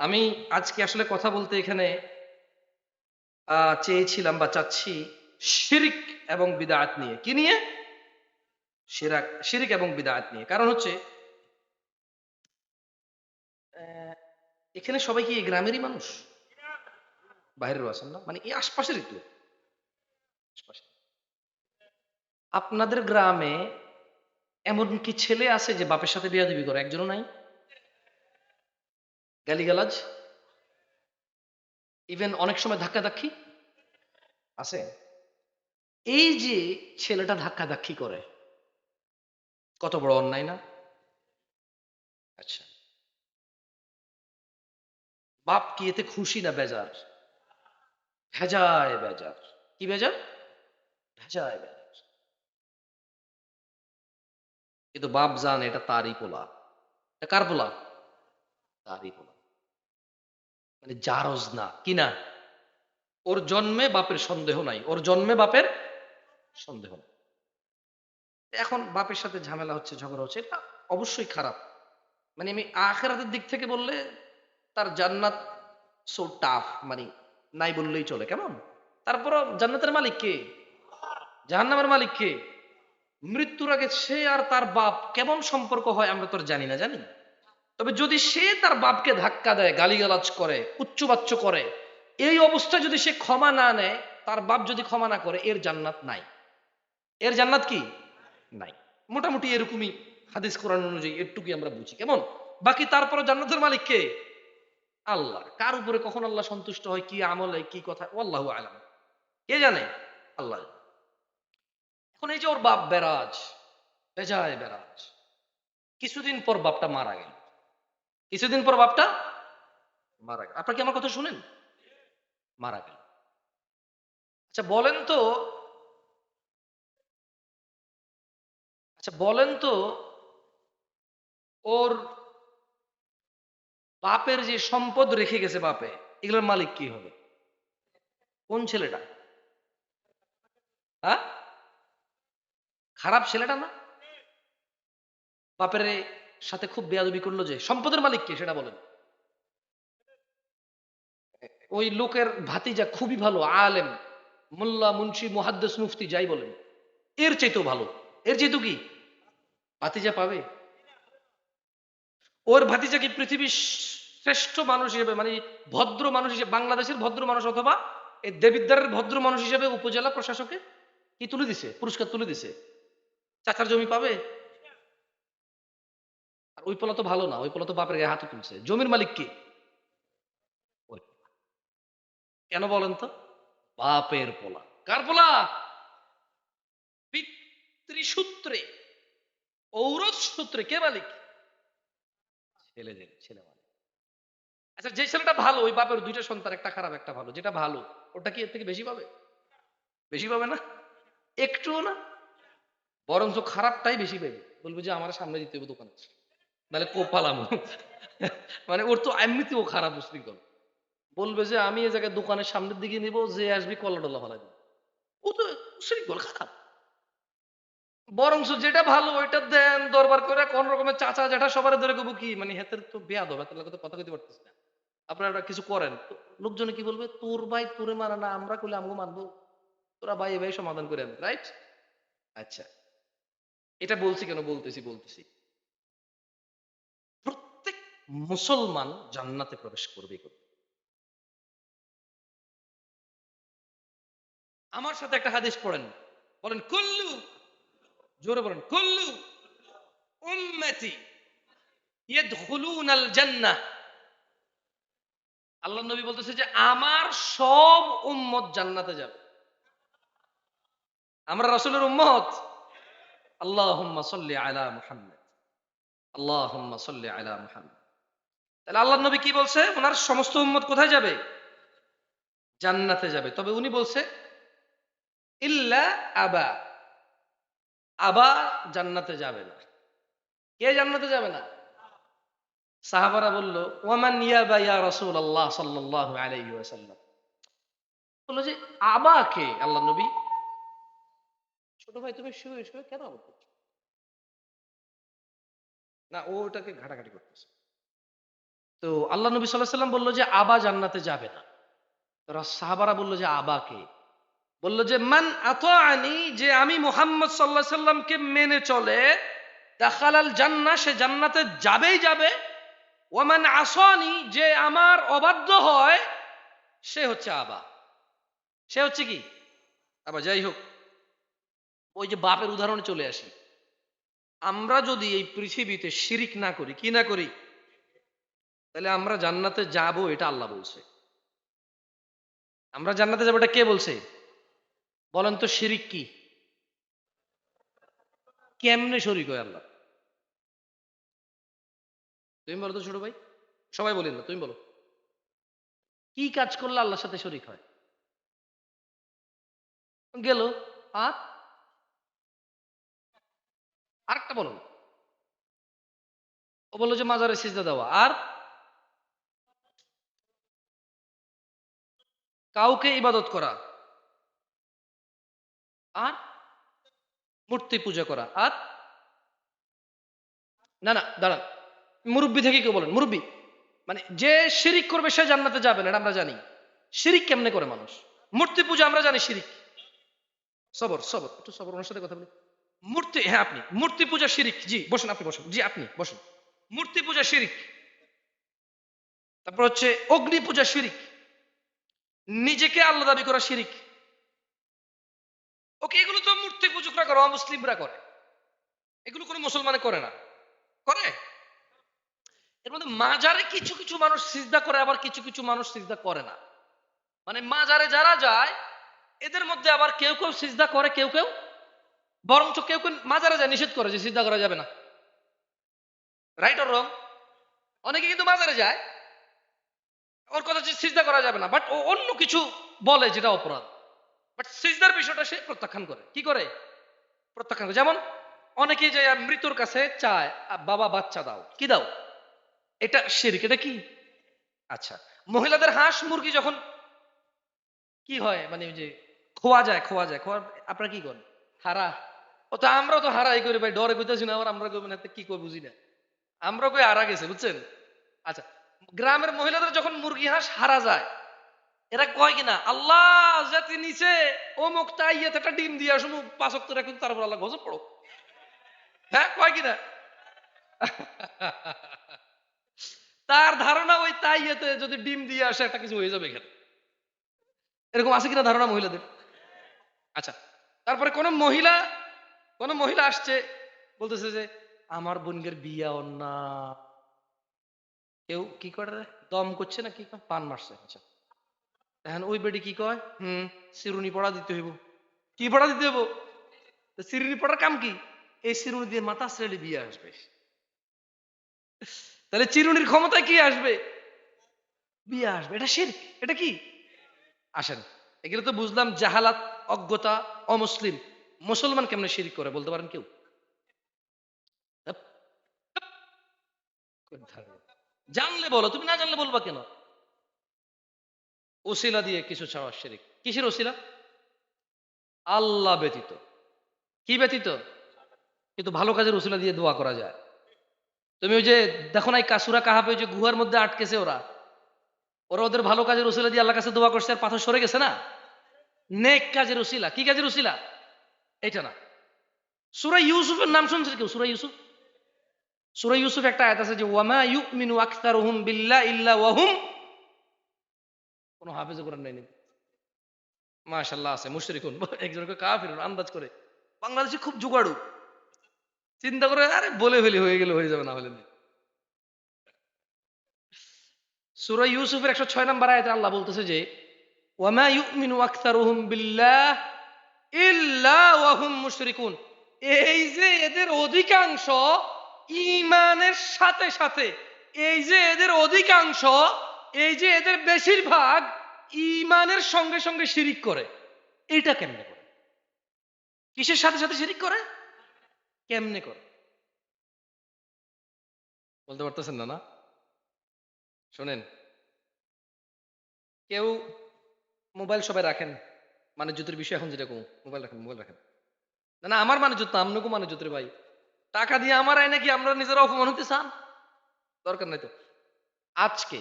আমি আজকে আসলে কথা বলতে এখানে চেয়েছিলাম বা চাচ্ছি শিরিক এবং বিদাত নিয়ে। কি নিয়ে? শিরাক এবং বিদাত নিয়ে। কারণ হচ্ছে এখানে সবাই কি এই গ্রামেরই মানুষ? বাইরেরও আছেন না? মানে এই আশপাশেরই তো আশপাশে। আপনাদের গ্রামে এমন কি ছেলে আছে যে বাপের সাথে বিয়া দিবি করে? একজনও নাই? গালিগালাজ ইভেন অনেক সময় ধাক্কাধাক্কি। আছে। এই যে ছেলেটা ধাক্কাধাক্কি করে কত বড় অন্যায় না? আচ্ছা। বাপ কি এতে খুশি না বেজার? ভেজায় বেজার। কি বেজার? ভেজায় বেজার। কিন্তু বাপ জান এটা তারই পোলা। এটা কার পোলা? তারই পোলা। মানে জারজ না। কি না? ওর জন্মে বাপের সন্দেহ নাই। ওর জন্মে বাপের সন্দেহ নাই। এখন বাপের সাথে ঝামেলা হচ্ছে, ঝগড়া হচ্ছে, এটা অবশ্যই খারাপ। মানে আমি আখেরাতের দিক থেকে বললে তার জান্নাত সো টাফ মানে নাই বললেই চলে, কেমন? তারপর জান্নাতের মালিক কে? জাহান্নামের মালিক কে? মৃত্যুর আগে সে আর তার বাপ কেমন সম্পর্ক হয় আমরা তো জানি না, জানি? তবে যদি সে তার বাপকে ধাক্কা দেয়, গালিগালাজ করে, উচ্চবাচ্য করে, এই অবস্থায় যদি সে ক্ষমা না নেয়, তার বাপ যদি ক্ষমা না করে, এর জান্নাত নাই। এর জান্নাত কি? নাই। মোটামুটি এরকমই হাদিস কোরআন অনুযায়ী একটুকুই আমরা বুঝি। কেমন? বাকি তারপরে জান্নাতের মালিক কে? আল্লাহ। কার উপরে কখন আল্লাহ সন্তুষ্ট হয়, কি আমলে কি কথা? আল্লাহ আলাম। কে জানে? আল্লাহ। এখন এই যে ওর বাপ বেরাজ, বেজায় বেরাজ, কিছুদিন পর বাপটা মারা গেল। কিছুদিন পর বাপটা মারা গেল। আপনার কি আমার কথা শুনেন? মারা গেল। আচ্ছা বলেন তো আচ্ছা বলেন তো, ওর বাপের যে সম্পদ রেখে গেছে বাপে, এগুলোর মালিক কি হবে? কোন ছেলেটা? হ্যাঁ? খারাপ ছেলেটা না? বাপের সাথে খুব বেয়াদবি করল যে, সম্পদের মালিক কে সেটা বলেন। ওই লোকের ভাতিজা খুবই ভালো, আলেম, মোল্লা, মুন্সি, মুহাদ্দেস, মুফতি, যাই বলেন। এর চাইতেও ভালো। এর চাইতেও কি? ভাতিজা পাবে? ওর ভাতিজা কি পৃথিবীর শ্রেষ্ঠ মানুষ হিসেবে মানে ভদ্র মানুষ হিসেবে, বাংলাদেশের ভদ্র মানুষ অথবা এই দেবিদ্বারের ভদ্র মানুষ হিসেবে উপজেলা প্রশাসকে কি তুলে দিছে, পুরস্কার তুলে দিছে? চাচার জমি পাবে? আর ওই পোলা তো ভালো না, ওই পোলা তো বাপের গায়ে হাতে তুলছে। জমির মালিক কি? কেন বলেন তো? বাপের পোলা। কার পোলা? পিতৃসূত্রে ঔরস সূত্রে কে মালিক? ছেলেদের ছেলে মালিক। আচ্ছা যে ছেলেটা ভালো, ওই বাপের দুইটা সন্তান, একটা খারাপ, একটা ভালো। যেটা ভালো, ওটা কি এর থেকে বেশি পাবে? বেশি পাবে না? একটুও না? বরঞ্চ খারাপটাই বেশি পাবে। বলবে যে, আমার সামনে দিতে হবে দোকান দোকানে। নাহলে কোপালাম মানে ওর তো এমনিতেও খারাপ উশৃঙ্খল। বলবে যে, আমি এ জায়গায় দোকানের সামনের দিকে নিব, যে আসবি কলা টল্লা ফেলাই ও তো উশৃঙ্খল খারাপ। বরঞ্চ যেটা ভালো ওইটা দেন, দরবার করে কোন রকমের চাচা জ্যাঠা সবার ধরে কবো কি মানে হেতের তো বেয়া হবে তাহলে কথা কইতে পারতেছ না। আপনারা কিছু করেন। লোকজনে কি বলবে, তোর ভাই তোরে মানা না, আমরা করলে আমগো মানবো তোরা ভাই ভাই সমাধান করে রাইট আচ্ছা। এটা বলছি কেন? বলতেছি বলতেছি। মুসলমান জান্নাতে প্রবেশ করবে আমার সাথে একটা হাদিস পড়েন। বলেন, কুল্লু, জোরে বলেন, কুল্লু উম্মতি ইয়াদখুলুনাল জান্নাহ। আল্লাহ নবী বলতেছে যে, আমার সব উম্মত জান্নাতে যাবে। আমরা রাসূলের উম্মত? আল্লাহুম্মা সাল্লি আলা মুহাম্মদ। আল্লাহুম্মা সাল্লি আলা মুহাম্মদ। তাহলে আল্লাহ নবী কি বলছে? ওনার সমস্ত উম্মত কোথায় যাবে? জান্নাতে যাবে। তবে উনি বলছে, ইল্লা আবা। আবা জান্নাতে যাবে না। কে জান্নাতে যাবে না? সাহাবারা বলল, ওয়ামান ইয়াবা ইয়া রাসূলুল্লাহ সাল্লাল্লাহু আলাইহি ওয়াসাল্লাম? বলল যে, আবা কে আল্লাহ নবী? ছোট ভাই, তুমি শুয়ে শুয়ে কেন না, ও ওটাকে ঘাটাঘাটি করতেছে। তো আল্লাহ নবী সাল্লাহ সাল্লাম বলল যে, আবা জান্নাতে যাবে না। সাহাবারা বলল যে আবাকে বলল যে, মান এত আনি যে আমি মোহাম্মদ সাল্লাহ সাল্লামকে মেনে চলে, দেখালাল জান্না সে জান্নাতে যাবেই যাবে। ও ওমান আসনি, যে আমার অবাধ্য হয়, সে হচ্ছে আবা। সে হচ্ছে কি? আবার যাই হোক। ওই যে বাপের উদাহরণে চলে আসি। আমরা যদি এই পৃথিবীতে শিরিক না করি, কি না করি? তাহলে আমরা জান্নাতে যাব, এটা আল্লাহ বলছে। আমরা জান্নাতে যাব, এটা কে বলছে? বলেন তো শিরিক কি? কেমনে শরিক হয় আল্লাহ? তুমি বলো তো ছোট ভাই, সবাই বলেন না, তুমি বলো। কি কাজ করলে আল্লাহর সাথে শরিক হয়? গেল, আর? আরেকটা বলো ও বলল যে মাজারে সিজদা দেওয়া, আর? কাউকে ইবাদত করা। আর মূর্তি পূজা করা। আর না না, দাঁড়ান। মুরব্বী থেকে কেউ বলেন, মুরব্বী মানে যে শিরিক করবে সে জান্নাতে যাবে না আমরা জানি। শিরিক কেমনে করে মানুষ? মূর্তি পূজা আমরা জানি শিরিক। সবর সবর, একটু সবর, ওনার সাথে কথা বলি। মূর্তি হ্যাঁ আপনি, মূর্তি পূজা শিরিক। জি, বসুন, আপনি বসুন। জি, আপনি, বসুন। মূর্তি পূজা শিরিক। তারপর হচ্ছে অগ্নি পূজা শিরিক। নিজেকে আল্লাহ দাবি করা শিরিক। ওকে এগুলো তো মূর্তি পূজকরা করে, অমুসলিমরা করে। এগুলো কোনো মুসলমানে করে না। করে? এর মধ্যে মাজারে কিছু কিছু মানুষ সিজদা করে, আবার কিছু কিছু মানুষ সিজদা করে না। মানে মাজারে যারা যায়, এদের মধ্যে আবার কেউ কেউ সিজদা করে, কেউ কেউ। বরঞ্চ কেউ কেউ মাজারে যায়, নিষেধ করে যে সিজদা করা যাবে না। রাইট অর রং অনেকে কিন্তু মাজারে যায় ওর কথা হচ্ছে সিজদা করা যাবে না। বাট ও অন্য কিছু বলে যেটা অপরাধ। বাট সিজদার বিষয়টা সে প্রত্যাখ্যান করে। কি করে? প্রত্যাখ্যান করে। যেমন অনেকে যে মৃত্যুর কাছে চায়, বাবা, বাচ্চা দাও। কি দাও? এটা শিরিক। এটা কি? আচ্ছা। মহিলাদের হাঁস মুরগি যখন কি হয়? মানে যে খোয়া যায় খোয়া যায়। খোয়া আপনারা কি করেন? হারা। ও তো আমরাও তো হারাই করি ভাই। ডরে কইতেছি না আবার। আমরা মানে কি কই বুঝি না। আমরা কই হারা গেছে, বুঝছেন? আচ্ছা। গ্রামের মহিলাদের যখন মুরগি হাঁস হারা যায়, এরা কয় কিনা, আল্লাহ জাতি নিচে ও মুখ তাইয়ে একটা ডিম দিয়ে আসুন পাঁচক তো রাখুন, তারপর আল্লাহ গজব পড়ো। হ্যাঁ কয় কিনা? তার ধারণা ওই তাইয়েতে যদি ডিম দিয়ে আসে, একটা কিছু হয়ে যাবে এখানে। এরকম আছে কিনা ধারণা মহিলাদের? আচ্ছা তারপরে কোন মহিলা কোন মহিলা আসছে, বলতেছে যে, আমার বোনগের বিয়া অন্যা কেউ কি করে দম করছে না কি কয়? পান মারছে আচ্ছা। এখন ওই বেডি কি কয়? হুম সিরুনি পড়া দিতে হইব। কি পড়া দিতে হইব? সিরুনি পড়ার কাম কি? এই সিরুনি দিয়ে মাথা শ্রেণি বিয়ে আসবে। তাহলে চিরুনির ক্ষমতায় কি আসবে? বিয়ে আসবে। এটা শির, এটা কি? আসেন, এগুলো তো বুঝলাম জাহালাত, অজ্ঞতা, অমুসলিম। মুসলমান কেমনে শিরিক করে, বলতে পারেন কেউ? জানলে বলো, তুমি না জানলে বলবা কেন? ওসিলা দিয়ে কিছু ছাড়া শিরিক। কিসের ওসিলা আল্লাহ ব্যতীত। কি ব্যতীত? কিন্তু ভালো কাজের ওসিলা দিয়ে দোয়া করা যায়। তুমি ওই যে দেখো না কাসুরা কাহাবে, ওই যে গুহার মধ্যে আটকেছে ওরা। ওরা ওদের ভালো কাজের ওসিলা দিয়ে আল্লাহ কাছে দোয়া করছে আর পাথর সরে গেছে না? নেক কাজের ওসিলা কি কাজের ওসিলা এটা না। সুরা ইউসুফের নাম শুনছে কেউ? সুরা ইউসুফ? সুরা ইউসুফ একটা আয়াত আছে যে, ওয়ামা ইউমিনু আকতারুহুম বিল্লাহ ইল্লা ওয়াহুম কোনো হাফেজ কোরআন নাই মাশাআল্লাহ আছে, মুশরিকুন একজনকে কাফিরুন আন্দাজ করে। বাংলাদেশে খুব জোগাড়ু। চিন্তা করে, আরে, বলে ফেলি, হয়ে গেলে হয়ে যাবে, না হলে সুরা ইউসুফের একশো ছয় নম্বর আয়াতে আল্লাহ বলতেছে যে, ওয়ামা ইউমিনু আকতারুহুম বিল্লাহ ইল্লা ওয়াহুম মুশরিকুন। এই যে এদের অধিকাংশ ইমানের সাথে সাথে এই যে এদের অধিকাংশ, এই যে এদের বেশিরভাগ ইমানের সঙ্গে সঙ্গে শিরিক করে। এটা কেমনে করে? কিসের সাথে সাথে শিরিক করে? কেমনে করে? বলতে পারতেছেন না না? শোনেন, কেউ মোবাইল সবাই রাখেন মানে জুতের বিষয় এখন যেটা কম, মোবাইল রাখেন মোবাইল রাখেন। না না, আমার মানে জুত না আপনাকেও মানে জুতের ভাই। টাকা দিয়ে আমার আয় নাকি আমরা নিজেরা অপমান হতে চান দরকার নাই তো আজকে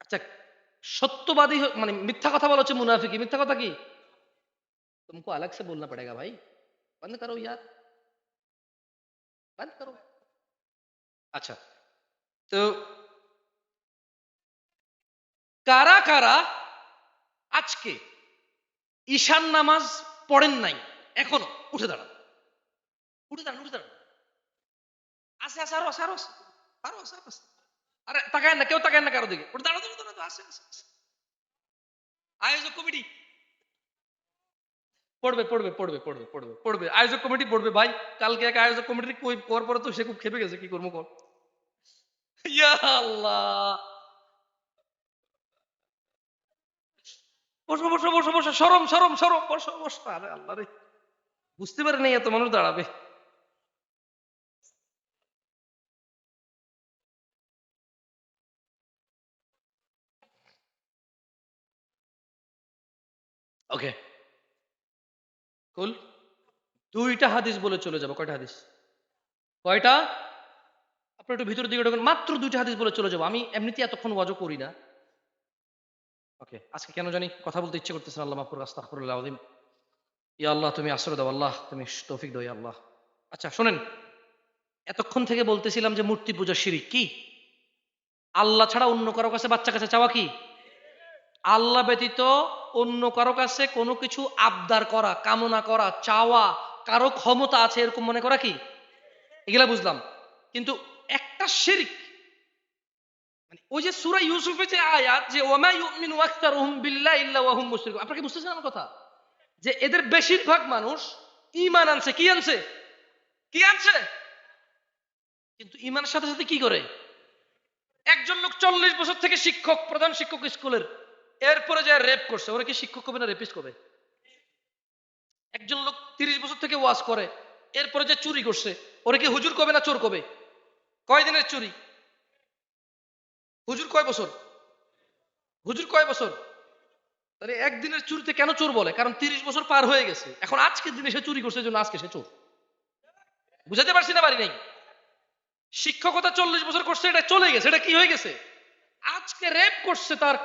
আচ্ছা सत्यवादी हो- মানে মিথ্যা কথা বলা হচ্ছে মুনাফিকি মিথ্যা কথা কি तुमको अलग से बोलना पड़ेगा भाई बंद करो यार बंद करो আচ্ছা তো কারা কারা আজকে ঈশান নামাজ পড়েন নাই এখনো উঠে দাঁড়ান উঠে দাঁড়ান উঠে দাঁড়ান আসে আসে আরও আসে আরও আরও আসে আরও আরে তাকায় না কেউ তাকায় না কারও দিকে দাঁড়াও দাঁড়াও আসে আসে আসে। আয়োজক কমিটি পড়বে পড়বে পড়বে পড়বে পড়বে পড়বে আয়োজক কমিটি পড়বে ভাই কালকে এক আয়োজক কমিটি কই পর পরে তো সে খুব খেপে গেছে কি করব কর ইয়া আল্লাহ বসো বসো বসো বসো সরম সরম সরম বসো বসো আরে আল্লাহ রে বুঝতে পারে নাই এত মানুষ দাঁড়াবে ওকে কুল দুইটা হাদিস বলে চলে যাব। কয়টা হাদিস? কয়টা? আপনার একটু ভিতরের দিকে ঢোকেন। মাত্র দুইটা হাদিস বলে চলে যাব। আমি এমনিতে এতক্ষণ ওয়াজও করি না। ওকে আজকে কেন জানি কথা বলতে ইচ্ছে করতেছেন আল্লাহ মাহফুর আস্তাগফিরুল্লাহ আযীম। ইয়া আল্লাহ, তুমি আশ্রয় দাও। আল্লাহ, তুমি তৌফিক দাও আল্লাহ। আচ্ছা শোনেন। এতক্ষণ থেকে বলতেছিলাম যে মূর্তি পূজা শিরিক। কি? আল্লাহ ছাড়া অন্য কারও কাছে বাচ্চা কাছে চাওয়া কি? আল্লাহ ব্যতীত অন্য কারও কাছে কোনো কিছু আবদার করা, কামনা করা, চাওয়া, কারও ক্ষমতা আছে এরকম মনে করা কি? এগুলা বুঝলাম। কিন্তু একটা শিরিক মানে ওই যে সূরা ইউসুফে যে আয়াত যে ওমা ইউমিনু আকতারুহুম বিল্লাহি ইল্লা আপনারা কি বুঝতেছেন আমার কথা? যে এদের বেশিরভাগ মানুষ ইমান আনছে, কি আনছে? কি আনছে? কিন্তু ইমানের সাথে সাথে কি করে? একজন লোক চল্লিশ বছর থেকে শিক্ষক, প্রধান শিক্ষক স্কুলের। এরপরে যে রেপ করছে, ওরা কি শিক্ষক হবে না রেপিস্ট হবে? একজন লোক তিরিশ বছর থেকে ওয়াজ করে, এরপরে যে চুরি করছে, ওরা কি হুজুর কবে না চোর কবে? কয়দিনের চুরি? হুজুর কয় বছর? হুজুর কয় বছর? তাহলে একদিনের চুরিতে কেন চোর বলে? কারণ তিরিশ বছর পার হয়ে গেছে। এখন আজকের দিনে সে চুরি করছে জন্য আজকে সে চোর। বুঝাতে পারছি না বাড়ি নেই? শিক্ষকতা চল্লিশ বছর করছে, এটা চলে গেছে, এটা কি হয়ে গেছে? আজকে রেপ করছে তার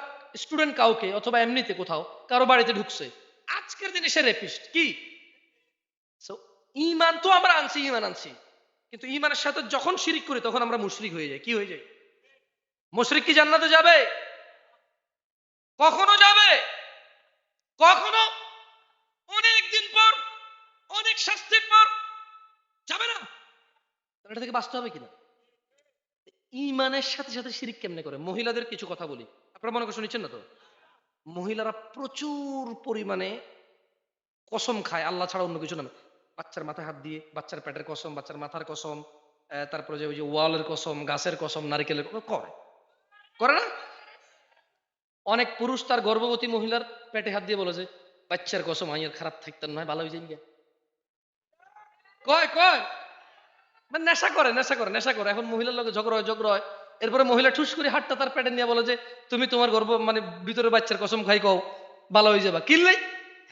স্টুডেন্ট কাউকে অথবা এমনিতে কোথাও কারও বাড়িতে ঢুকছে, আজকের দিনে সে রেপিস্ট কি? ঈমান তো আমরা আনছি ঈমান আনছি, কিন্তু ঈমানের সাথে যখন শিরিক করি তখন আমরা মুশরিক হয়ে যাই, কি হয়ে যাই? মুশরিক কি জান্নাতে যাবে? কখনো যাবে? কখনো? অনেক দিন পর, অনেক শাস্তির পর, যাবে না। এটা থেকে বাঁচতে হবে কিনা? ইমানের সাথে সাথে শিরিক কেমনে করে? মহিলাদের কিছু কথা বলি। আপনারা মনে করে শুনেছেন না তো? মহিলারা প্রচুর পরিমাণে কসম খায়, আল্লাহ ছাড়া অন্য কিছু নামে বাচ্চার মাথায় হাত দিয়ে, বাচ্চার পেটের কসম, বাচ্চার মাথার কসম তারপরে যে ওই যে ওয়ালের কসম, গাছের কসম, নারিকেলের করে। করে না? অনেক পুরুষ তার গর্ভবতী মহিলার পেটে হাত দিয়ে বলে যে বাচ্চার কসম, আইয়ার খারাপ থাকতেন নয় ভালো হয়ে যাই কয় কয়? মানে নেশা করে নেশা করে নেশা করে। এখন মহিলার লোকে ঝগড়া হয় ঝগড়া হয়। এরপরে মহিলা ঠুস করে হাতটা তার পেটে নিয়ে বলে যে, তুমি তোমার গর্ভ মানে ভিতরে বাচ্চার কসম খাই কও, ভালো হয়ে যাবা। কিনলেই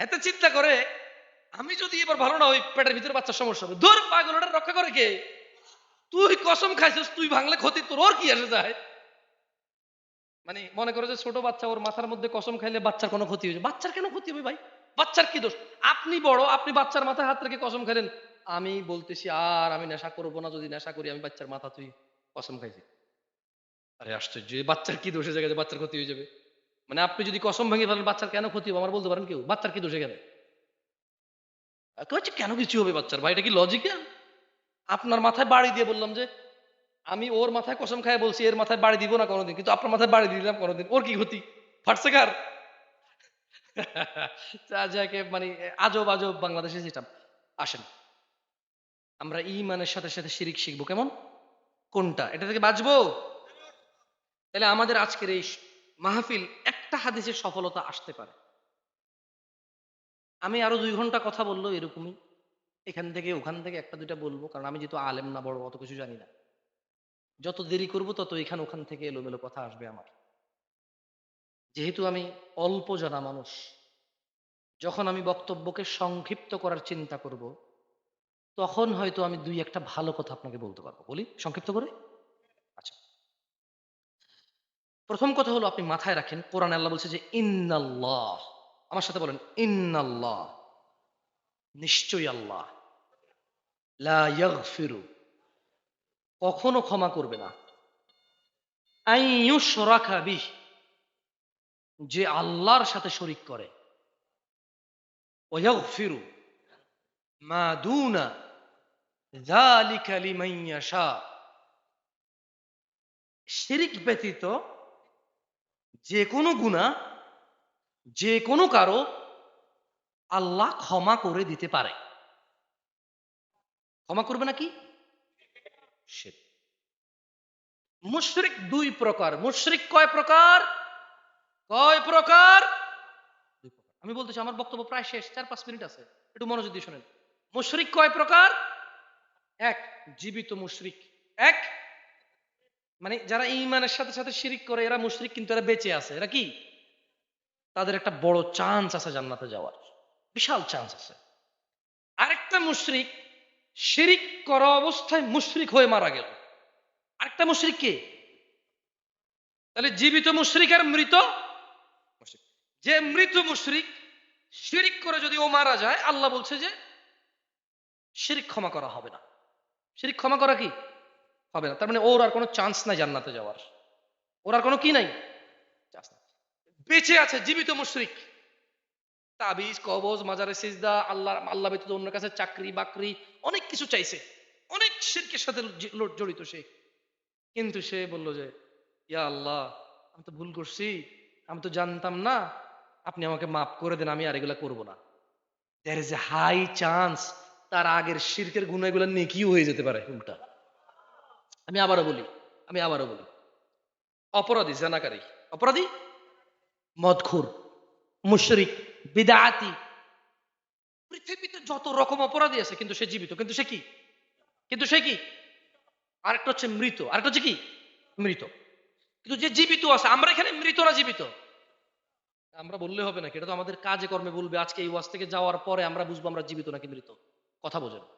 হেতে চিন্তা করে, আমি যদি এবার ভালো না ওই পেটের ভিতরে বাচ্চার সমস্যা হবে। দূর পাগল ওটা রক্ষা করে কে? তুই কসম খাইছিস, তুই ভাঙলে ক্ষতি তোর, ওর কি আসে যায়? মানে মনে করে যে ছোট বাচ্চা, ওর মাথার মধ্যে কসম খাইলে বাচ্চার কোনো ক্ষতি হয়েছে বাচ্চার কেন ক্ষতি হবে ভাই? বাচ্চার কি দোষ? আপনি বড়, আপনি বাচ্চার মাথায় হাত রেখে কসম খাইলেন। আমি বলতেছি, আর আমি নেশা করব না, যদি নেশা করি, আমি বাচ্চার মাথা তুই কসম খাইছি। আরে আশ্চর্য বাচ্চার কি দোষে? জায়গায় বাচ্চার ক্ষতি হয়ে যাবে। মানে আপনি যদি কসম ভেঙে ফেলেন, বাচ্চার কেন ক্ষতি হবে? আমার বলতে পারেন কেউ? বাচ্চার কি দোষে গেলে কেন কিছু হবে বাচ্চার? ভাই, এটা কি লজিক্যাল আপনার মাথায় বাড়ি দিয়ে বললাম যে, আমি ওর মাথায় কসম খায় বলছি, এর মাথায় বাড়ি দিব না কোনোদিন। কিন্তু আপনার মাথায় বাড়ি দিলাম কোনোদিন। ওর কি ক্ষতি? ফাটছে কার? যাকে মানে আজব আজব বাংলাদেশে সিস্টেম আসেন। আমরা ইমানের সাথে সাথে শিরিক শিখব। কেমন? কোনটা? এটা থেকে বাঁচবো? তাহলে আমাদের আজকের এই মাহফিল একটা হাদিসের সফলতা আসতে পারে। আমি আরও দুই ঘণ্টা কথা বলল এরকমই। এখান থেকে ওখান থেকে একটা দুইটা বলব, কারণ আমি যেহেতু আলেম না, বড় অত কিছু জানি না। যত দেরি করব, তত এখান ওখান থেকে এলোমেলো কথা আসবে আমার। যেহেতু আমি অল্প জানা মানুষ, যখন আমি বক্তব্যকে সংক্ষিপ্ত করার চিন্তা করব, তখন হয়তো আমি দুই একটা ভালো কথা আপনাকে বলতে পারব। বলি, সংক্ষিপ্ত করে আচ্ছা প্রথম কথা হলো আপনি মাথায় রাখেন, কোরআন আল্লাহ বলছে যে, ইন্নাল্লাহ। আমার সাথে বলেন, ইন্নাল্লাহ। নিশ্চয়ই আল্লাহ। ইয়াগফিরু। কখনো ক্ষমা করবে না। আইয়ুশরাকা বিহ। যে আল্লাহর সাথে শরিক করে। ওয়াগফিরু মা দুনা যালিকা লিমান ইয়াশা। শিরিক ব্যতীত যে কোনো গুণা, যে কোনো কারও আল্লাহ ক্ষমা করে দিতে পারে। ক্ষমা করবে নাকি? শিরক। মুশরিক দুই প্রকার। মুশরিক কয় প্রকার? কয় প্রকার। আমি বলতেছি, আমার বক্তব্য প্রায় শেষ, চার পাঁচ মিনিট আছে। একটু মনোযোগ দিয়ে শোনেন। মুশরিক কয় প্রকার? এক, জীবিত মুশরিক। এক মানে যারা ইমানের সাথে সাথে শিরিক করে, এরা মুশরিক কিন্তু এরা বেঁচে আছে। এরা কি? তাদের একটা বড় চান্স আছে জান্নাতে যাওয়ার। বিশাল চান্স আছে। আরেকটা মুশরিক শিরিক করা অবস্থায় মুশরিক হয়ে মারা গেল। আরেকটা মুশরিক কে? তাহলে জীবিত মুশরিক আর মৃত। যে মৃত মুশরিক শিরিক করে যদি ও মারা যায়, আল্লাহ বলছে যে, শিরিক ক্ষমা করা হবে না। শিরিক ক্ষমা করা কি? হবে না। তার মানে ওর আর কোনো চান্স নাই জান্নাতে যাওয়ার। ওর আর কোনো কি নাই? বেঁচে আছে, জীবিত মুশরিক। তাবিজ, কবজ, মাজারে সিজদা আল্লাহ আল্লাহ ব্যতীত অন্য কাছে চাকরি, বাকরি, অনেক কিছু চাইছে। অনেক শিরকের সাথে জড়িত সে। কিন্তু সে বলল যে, ইয়া আল্লাহ, আমি তো ভুল করছি। আমি তো জানতাম না। আপনি আমাকে মাফ করে দেন, আমি আর এগুলা করব না। There is a high chance তার আগের শিরকের গুণাগুলো নেকিও হয়ে যেতে পারে, উল্টা। আমি আবারও বলি, আমি আবারও বলি। অপরাধী, জানাকারী, অপরাধী? মদখুর, মুশরিক, বিদাতি। পৃথিবীতে যত রকম অপরাধী আছে, কিন্তু সে জীবিত। কিন্তু সে কি? কিন্তু সে কি? আরেকটা হচ্ছে মৃত। আরেকটা হচ্ছে কি? মৃত। কিন্তু যে জীবিত আছে, আমরা এখানে মৃতরা জীবিত? আমরা বললে হবে না এটা তো আমাদের কাজে কর্মে বলবে, আজকে এই ওয়াজ থেকে যাওয়ার পরে আমরা বুঝব আমরা জীবিত নাকি মৃত। কথা বোঝেন।